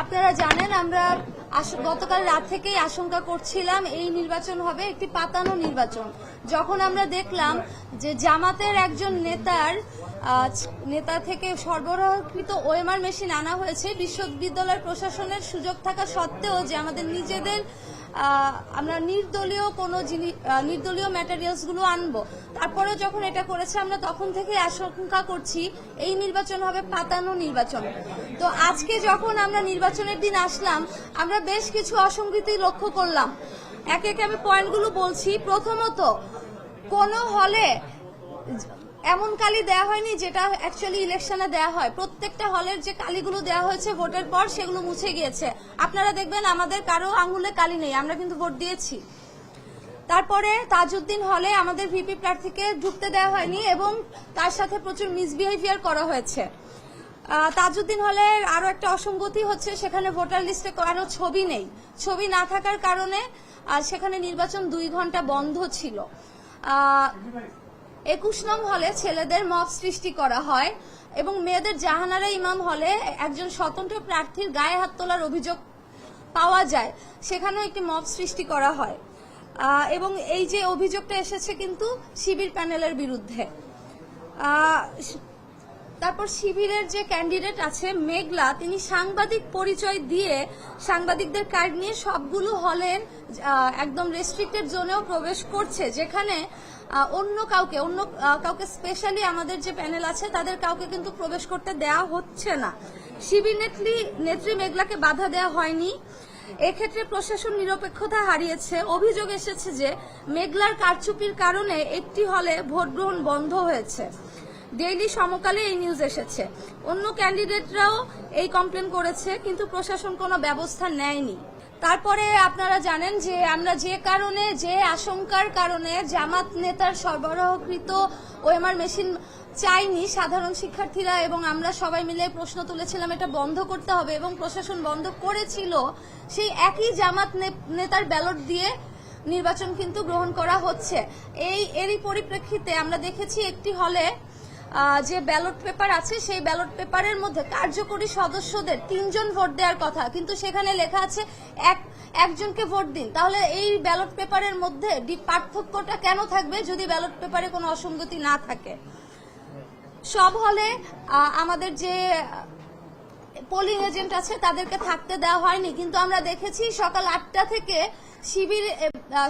আপনারা জানেন, আমরা গতকাল রাত থেকেই আশঙ্কা করছিলাম এই নির্বাচন হবে একটি পাতানো নির্বাচন। যখন আমরা দেখলাম যে জামাতের একজন নেতার নেতা থেকে সরবরাহকৃত ওএমআর মেশিন আনা হয়েছে, বিশ্ববিদ্যালয় প্রশাসনের সুযোগ থাকা সত্ত্বেও যে আমাদের নিজেদের আমরা নির্দলীয় কোনো জিনিস নির্দলীয় ম্যাটেরিয়ালসগুলো আনব। তারপরে যখন এটা করেছে, আমরা তখন থেকে আশঙ্কা করছি, এই নির্বাচন হবে পাতানো নির্বাচন। তো আজকে যখন আমরা নির্বাচনের দিন আসলাম, আমরা বেশ কিছু অসঙ্গতি লক্ষ্য করলাম। একে একে আমি পয়েন্টগুলো বলছি। প্রথমত, কোন হলে এমন কালি দেওয়া হয়নি যেটা অ্যাকচুয়ালি ইলেকশনে দেওয়া হয়। প্রত্যেকটা হলের যে কালিগুলো দেওয়া হয়েছে ভোটের পর সেগুলো মুছে গিয়েছে। আপনারা দেখবেন আমাদের কারও আঙুলে কালি নেই, আমরা কিন্তু ভোট দিয়েছি। তারপরে তাজউদ্দিন হলে আমাদের ভিপি প্রার্থীকে ঢুকতে দেওয়া হয়নি এবং তার সাথে প্রচুর মিসবিহেভিয়ার করা হয়েছে। তাজউদ্দিন হলে আরও একটা অসঙ্গতি হচ্ছে, সেখানে ভোটার লিস্টে কারও ছবি নেই। ছবি না থাকার কারণে সেখানে নির্বাচন দুই ঘণ্টা বন্ধ ছিল। একুশ নং হলে ছেলেদের মব সৃষ্টি করা হয় এবং মেয়েদের জাহানারা ইমাম হলে একজন স্বতন্ত্র প্রার্থীর গায়ে হাত তোলার অভিযোগ পাওয়া যায়। সেখানেও একটি মব সৃষ্টি করা হয়। এবং এই যে অভিযোগটা এসেছে কিন্তু শিবির প্যানেলের বিরুদ্ধে। তারপর শিবিরের যে ক্যান্ডিডেট আছে, মেঘলা, তিনি সাংবাদিক পরিচয় দিয়ে সাংবাদিকদের কার্ড নিয়ে সবগুলো হলের একদম রেস্ট্রিক্টেড জোনেও প্রবেশ করছে, যেখানে অন্য কাউকে অন্য কাউকে স্পেশালি আমাদের যে প্যানেল আছে, তাদের কাউকে কিন্তু প্রবেশ করতে দেওয়া হচ্ছে না। শিবির নেত্রী নেত্রী মেঘলাকে বাধা দেওয়া হয়নি। এক্ষেত্রে প্রশাসন নিরপেক্ষতা হারিয়েছে। অভিযোগ এসেছে যে মেঘলার কারচুপির কারণে একটি হলে ভোট গ্রহণ বন্ধ হয়েছে। ডেইলি সমকালে এই নিউজ এসেছে। অন্য ক্যান্ডিডেটরাও এই কমপ্লেন করেছে, কিন্তু প্রশাসন কোনো ব্যবস্থা নেয়নি। তারপরে আপনারা জানেন যে আমরা যে কারণে, যে আশঙ্কার কারণে জামাত নেতার সরবরাহকৃত ওএমআর মেশিন চাইনি সাধারণ শিক্ষার্থীরা এবং আমরা সবাই মিলে প্রশ্ন তুলেছিলাম এটা বন্ধ করতে হবে এবং প্রশাসন বন্ধ করেছিল, সেই একই জামাত নেতার ব্যালট দিয়ে নির্বাচন কিন্তু গ্রহণ করা হচ্ছে। এই, এরই পরিপ্রেক্ষিতে আমরা দেখেছি একটি হলে যে ব্যালট পেপার আছে, সেই ব্যালট পেপারের মধ্যে কার্যকরী সদস্যদের তিনজন ভোট দেওয়ার কথা। কিন্তু সেখানে লেখা আছে, এক, একজনকে ভোট দিন। তাহলে এই ব্যালট পেপারের মধ্যে পার্থক্যটা কেন থাকবে যদি ব্যালট পেপারে কোনো অসঙ্গতি না থাকে? সব হলে আমাদের যে পোলিং এজেন্ট আছে, তাদেরকে থাকতে দেওয়া হয়নি। কিন্তু আমরা দেখেছি সকাল আটটা থেকে শিবির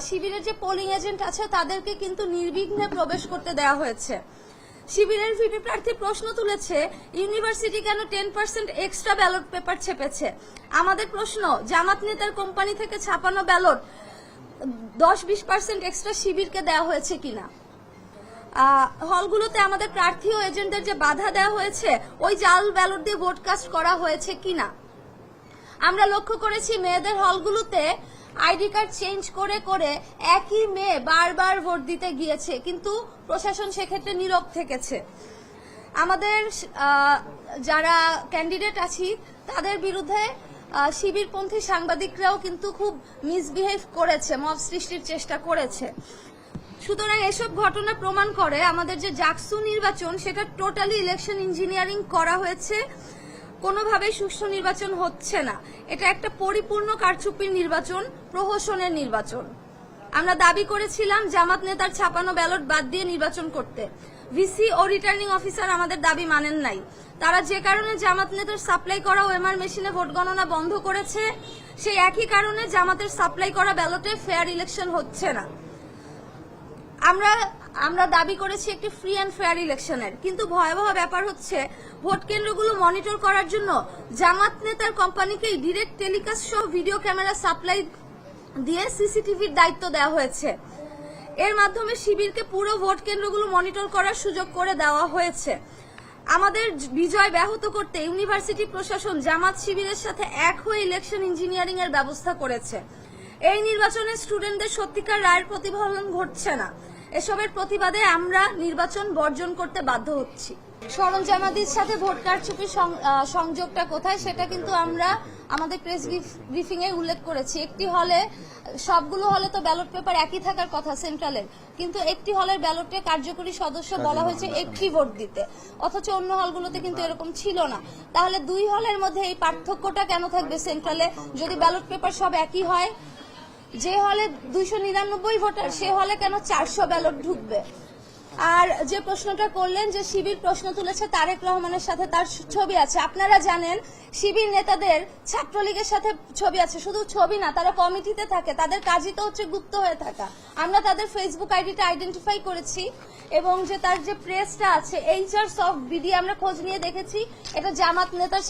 শিবিরের যে পোলিং এজেন্ট আছে, তাদেরকে কিন্তু নির্বিঘ্নে প্রবেশ করতে দেওয়া হয়েছে। শিবিরের ভিপি প্রার্থী প্রশ্ন তুলেছে, ইউনিভার্সিটি কেন ten percent extra ballot paper ছেপেছে? আমাদের প্রশ্ন, জামাত নেতার কোম্পানি থেকে ছাপানো ব্যালট দশ বিশ পার্সেন্ট এক্সট্রা শিবিরকে দেওয়া হয়েছে কিনা? হলগুলোতে আমাদের প্রার্থী ও এজেন্টদের যে বাধা দেওয়া হয়েছে, ওই জাল ব্যালট দিয়ে ভোট কাস্ট করা হয়েছে কিনা? আমরা লক্ষ্য করেছি মেয়েদের হলগুলোতে আইডি কার্ড চেঞ্জ করে করে একই মেয়ে বারবার ভোট দিতে গিয়েছে, কিন্তু প্রশাসন সেক্ষেত্রে নীরব থেকেছে। আমাদের যারা ক্যান্ডিডেট আছি, তাদের বিরুদ্ধে শিবিরপন্থী সাংবাদিকরাও কিন্তু খুব মিসবিহেভ করেছে, মব সৃষ্টির চেষ্টা করেছে। সুতরাং এসব ঘটনা প্রমাণ করে আমাদের যে জাকসু নির্বাচন, সেটা টোটালি ইলেকশন ইঞ্জিনিয়ারিং করা হয়েছে। কোনোভাবেই সুষ্ঠু নির্বাচন হচ্ছে না। এটা একটা পরিপূর্ণ কারচুপির নির্বাচন, প্রহসনের নির্বাচন। আমরা দাবি করেছিলাম জামাত নেতার ছাপানো ব্যালট বাদ দিয়ে নির্বাচন করতে। ভিসি ও রিটার্নিং অফিসার আমাদের দাবি মানেন নাই। তারা যে কারণে জামাত নেতার সাপ্লাই করা ওএমআর মেশিনে ভোট গণনা বন্ধ করেছে, সেই একই কারণে জামাতের সাপ্লাই করা ব্যালটে ফেয়ার ইলেকশন হচ্ছে না। আমরা আমরা দাবি করেছি একটি ফ্রি অ্যান্ড ফেয়ার ইলেকশনের কিন্তু ভয়াবহ ব্যাপার হচ্ছে, ভোট কেন্দ্রগুলো মনিটর করার জন্য জামাত নেতার কোম্পানিকেই ডিরেক্ট টেলিকাস্ট সহ ভিডিও ক্যামেরা সাপ্লাই দিয়ে সিসিটিভির দায়িত্ব দেওয়া হয়েছে। এর মাধ্যমে শিবিরকে পুরো ভোট কেন্দ্রগুলো মনিটর করার সুযোগ করে দেওয়া হয়েছে। আমাদের বিজয় ব্যাহত করতে ইউনিভার্সিটি প্রশাসন জামাত শিবিরের সাথে এক হয়ে ইলেকশন ইঞ্জিনিয়ারিং এর ব্যবস্থা করেছে। এই নির্বাচনে স্টুডেন্টদের সত্যিকার রায়ের প্রতিফলন ঘটছে না। এসবের প্রতিবাদে আমরা নির্বাচন বর্জন করতে বাধ্য হচ্ছি। সরঞ্জামাদির সাথে ভোট কারচুপির সংযোগটা কোথায় সেটা কিন্তু আমরা আমাদের প্রেস ব্রিফিং এ উল্লেখ করেছি। একটি হলে সবগুলো হলে তো ব্যালট পেপার একই থাকার কথা সেন্ট্রালের। কিন্তু একটি হলের ব্যালটে কার্যকরী সদস্য বলা হয়েছে একটি ভোট দিতে। অথচ অন্য হলগুলোতে কিন্তু এরকম ছিল না। তাহলে দুই হলের মধ্যে এই পার্থক্যটা কেন থাকবে সেন্ট্রালে? যদি ব্যালট পেপার সব একই হয় যে হলে দুইশো নিরানব্বই ভোটার, সে হলে কেন চারশো ব্যালট ঢুকবে? আর যে প্রশ্নটা করলেন যে শিবির প্রশ্ন তুলেছে তারেক রহমানের সাথে তার ছবি আছে। আপনারা জানেন শিবির নেতাদের ছাত্রলীগের সাথে ছবি আছে। শুধু ছবি না, তারা কমিটিতে থাকে। তাদের কাজই তো হচ্ছে গুপ্ত হয়ে থাকা। আমরা তাদের ফেসবুক আইডিটা আইডেন্টিফাই করেছি এবং যে তার যে প্রেসটা আছে এইচআর সফট বিডি আমরা খোঁজ নিয়ে দেখেছি। এটা জামাত নেতার